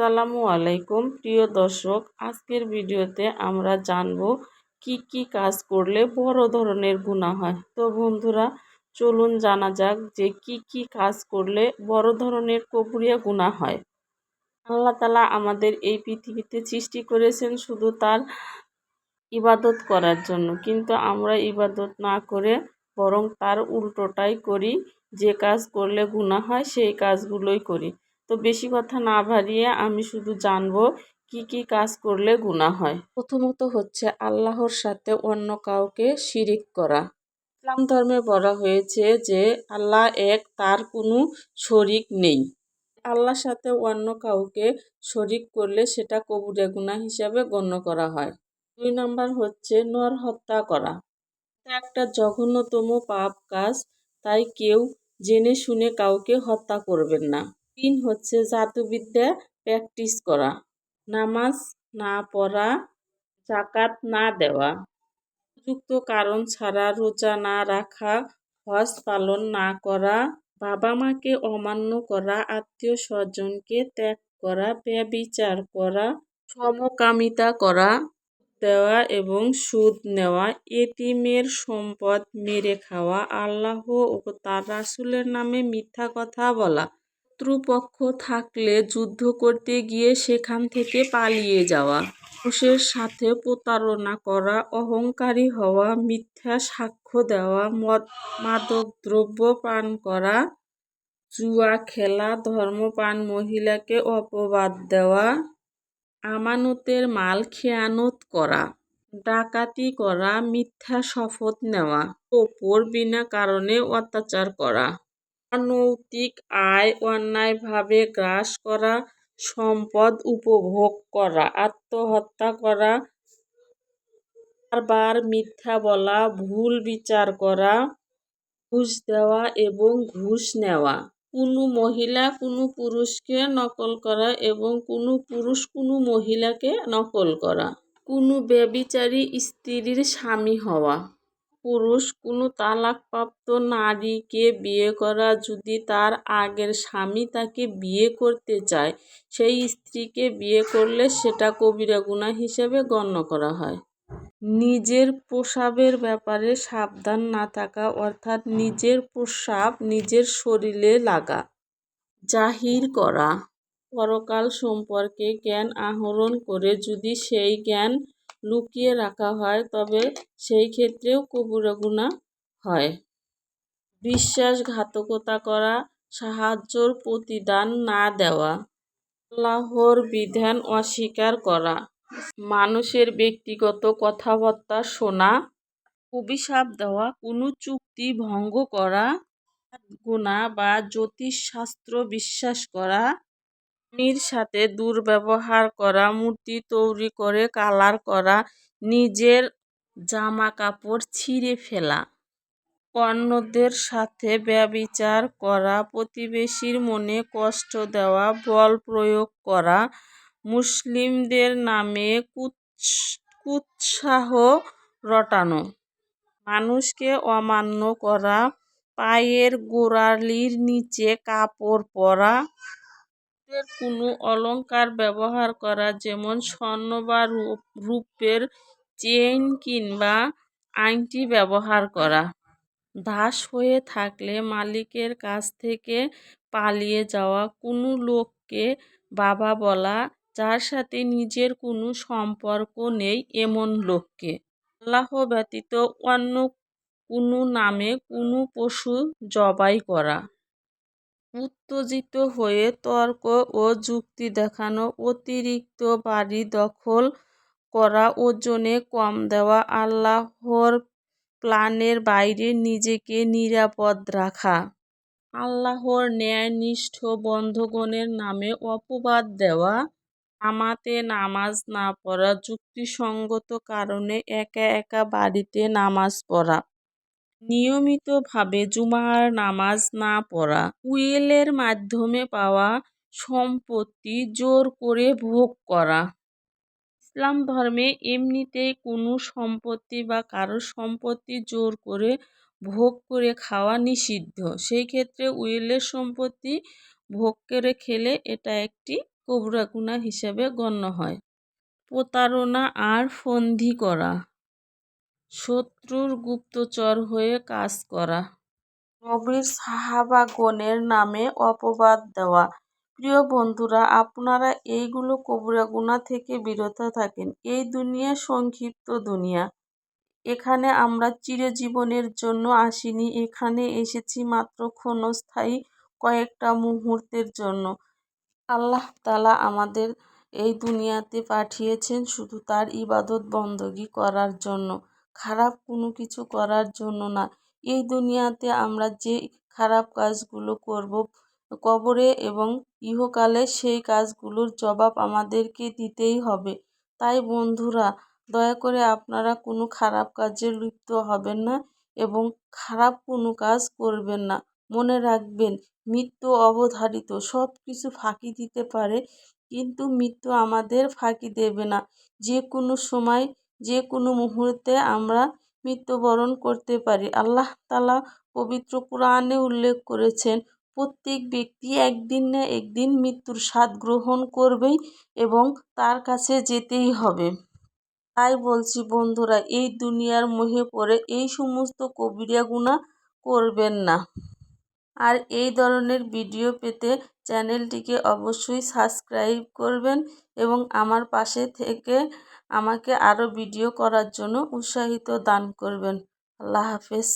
আসসালামু আলাইকুম। প্রিয় দর্শক, আজকের ভিডিওতে আমরা জানব কি কি কাজ করলে বড় ধরনের গুনাহ হয়। তো বন্ধুরা, চলুন জানা যাক যে কি কি কাজ করলে বড় ধরনের কবুরিয়া গুনাহ হয়। আল্লাহ তালা আমাদের এই পৃথিবীতে সৃষ্টি করেছেন শুধু তার ইবাদত করার জন্য। কিন্তু আমরা ইবাদত না করে বরং তার উল্টোটাই করি। যে কাজ করলে গুনাহ হয়, সেই কাজগুলোই করি। তো বেশি কথা না বাড়িয়ে আমি শুধু জানব কি কি কাজ করলে গুনাহ হয়। প্রথমত হচ্ছে আল্লাহর সাথে অন্য কাউকে শিরিক করা। ইসলাম ধর্মে বলা হয়েছে যে আল্লাহ এক, তার কোনো শরিক নেই। আল্লাহর সাথে অন্য কাউকে শরিক করলে সেটা কবুরে গুনাহ হিসাবে গণ্য করা হয়। দুই নম্বর হচ্ছে নর হত্যা করা। একটা জঘন্যতম পাপ কাজ, তাই কেউ জেনে শুনে কাউকে হত্যা করবেন না। তিন হচ্ছে জাদুবিদ্যা প্র্যাকটিস করা। নামাজ না পড়া জাকাত না দেওয়া। উপযুক্ত কারণ ছাড়া রোজা না রাখা, হজ পালন না করা বাবা মাকে অমান্য করা, আত্মীয় স্বজনকে ত্যাগ করা, ব্যবিচার করা, সমকামিতা করা, দেওয়া এবং সুদ নেওয়া, এতিমের সম্পদ মেরে খাওয়া, আল্লাহ ও তার রাসুলের নামে মিথ্যা কথা বলা শত্রুপক্ষ থাকলে যুদ্ধ করতে গিয়ে সেখান থেকে পালিয়ে যাওয়া। মানুষের সাথে প্রতারণা করা, অহংকারী হওয়া, মিথ্যা সাক্ষ্য দেওয়া, মদ মাদক দ্রব্য পান করা, জুয়া খেলা ধর্মপান মহিলাকে অপবাদ দেওয়া, আমানতের মাল খেয়ানত করা, ডাকাতি করা, মিথ্যা শপথ নেওয়া, ওপর বিনা কারণে অত্যাচার করা। অনৈতিক আয় অন্যায়ভাবে গ্রাস করা, সম্পদ উপভোগ করা, আত্মহত্যা করা, বারবার মিথ্যা বলা, ভুল বিচার করা, ঘুষ দেওয়া এবং ঘুষ নেওয়া। কোনো মহিলা কোনো পুরুষকে নকল করা এবং কোনো পুরুষ কোনো মহিলাকে নকল করা। কোনো ব্যবিচারী স্ত্রীর স্বামী হওয়া। পুরুষ, কোনো তালাকপ্রাপ্ত নারীকে বিয়ে করা যদি তার আগের স্বামী তাকে বিয়ে করতে চায়, সেই স্ত্রীকে বিয়ে করলে সেটা কবিরা গুনাহ হিসেবে গণ্য করা হয়। নিজের প্রসাবের ব্যাপারে সাবধান না থাকা অর্থাৎ নিজের প্রস্রাব নিজের শরীরে লাগা। জাহির করা। পরকাল সম্পর্কে জ্ঞান আহরণ করে যদি সেই জ্ঞান লুকিয়ে রাখা হয়, তবে সেই ক্ষেত্রেও কবিরা গুনাহ হয়। বিশ্বাসঘাতকতা করা, সাহায্যর প্রতিদান না দেওয়া, আল্লাহর বিধান অস্বীকার করা, মানুষের ব্যক্তিগত কথাবার্তা শোনা অভিশাপ দেওয়া, কোনো চুক্তি ভঙ্গ করা, গুণা বা জ্যোতিষশাস্ত্র বিশ্বাস করা স্বামীর সাথে দুর্ব্যবহার করা, মূর্তি তৈরি করে কালার করা, নিজের জামা কাপড় ছিঁড়ে ফেলা, অন্যদের সাথে ব্যবিচার করা, প্রতিবেশীর মনে কষ্ট দেওয়া, বল প্রয়োগ করা, মুসলিমদের নামে কুৎসাহ রটানো, মানুষকে অমান্য করা, পায়ের গোড়ালির নিচে কাপড় পরা কোনো অলঙ্কার ব্যবহার করা, যেমন স্বর্ণ বা রূপের চেইন কিংবা আংটি ব্যবহার করা। দাস হয়ে থাকলে মালিকের কাছ থেকে পালিয়ে যাওয়া কোনো লোককে বাবা বলা, যার সাথে নিজের কোনো সম্পর্ক নেই এমন লোককে। আল্লাহ ব্যতীত অন্য কোনো নামে কোনো পশু জবাই করা। উত্তেজিত হয়ে তর্ক ও যুক্তি দেখানো, অতিরিক্ত বাড়ি দখল করা, ওজনে কম দেওয়া, আল্লাহর প্ল্যানের বাইরে নিজেকে নিরাপদ রাখা, আল্লাহর ন্যায়নিষ্ঠ বন্ধগণের নামে অপবাদ দেওয়া আমাতে নামাজ না পড়া, যুক্তিসঙ্গত কারণে একা একা বাড়িতে নামাজ পড়া। নিয়মিতভাবে জুমার নামাজ না পড়া উইলের মাধ্যমে পাওয়া সম্পত্তি জোর করে ভোগ করা। ইসলাম ধর্মে এমনিতেই কোনো সম্পত্তি বা কারোর সম্পত্তি জোর করে ভোগ করে খাওয়া নিষিদ্ধ। সেই ক্ষেত্রে উইলের সম্পত্তি ভোগ করে খেলে এটা একটি কবরা হিসেবে গণ্য হয়। প্রতারণা আর ফন্দি করা। শত্রুর গুপ্তচর হয়ে কাজ করা। নবীর সাহাবাগণের নামে অপবাদ দেওয়া। প্রিয় বন্ধুরা, আপনারা এইগুলো কবুরা গুণা থেকে বিরত থাকেন। এই দুনিয়া সংক্ষিপ্ত দুনিয়া। এখানে আমরা চিরজীবনের জন্য আসিনি। এখানে এসেছি মাত্র ক্ষণস্থায়ী কয়েকটা মুহূর্তের জন্য। আল্লাহ তালা আমাদের এই দুনিয়াতে পাঠিয়েছেন শুধু তার ইবাদত বন্দগি করার জন্য। খারাপ কোনো কিছু করার জন্য না। এই দুনিয়াতে আমরা যে খারাপ কাজগুলো করব কবরে এবং ইহকালে সেই কাজগুলোর জবাব আমাদেরকে দিতেই হবে। তাই বন্ধুরা, দয়া করে আপনারা কোনো খারাপ কাজে লিপ্ত হবেন না এবং খারাপ কোনো কাজ করবেন না। মনে রাখবেন, মৃত্যু অবধারিত সব কিছু ফাঁকি দিতে পারে, কিন্তু মৃত্যু আমাদের ফাঁকি দেবে না। যে কোনো সময় যে কোনো মুহূর্তে আমরা মৃত্যুবরণ করতে পারি। আল্লাহ তালা পবিত্র কোরআনে উল্লেখ করেছেন, প্রত্যেক ব্যক্তি একদিন না একদিন মৃত্যুর স্বাদ গ্রহণ করবেই এবং তার কাছে যেতেই হবে। তাই বলছি, বন্ধুরা, এই দুনিয়ার মোহে পড়ে এই সমস্ত কবিরা গুণা করবেন না। আর এই ধরনের ভিডিও পেতে চ্যানেলটিকে অবশ্যই সাবস্ক্রাইব করবেন এবং আমার পাশে থেকে আমাকে আরও ভিডিও করার জন্য উৎসাহিত দান করবেন। আল্লাহ হাফেজ।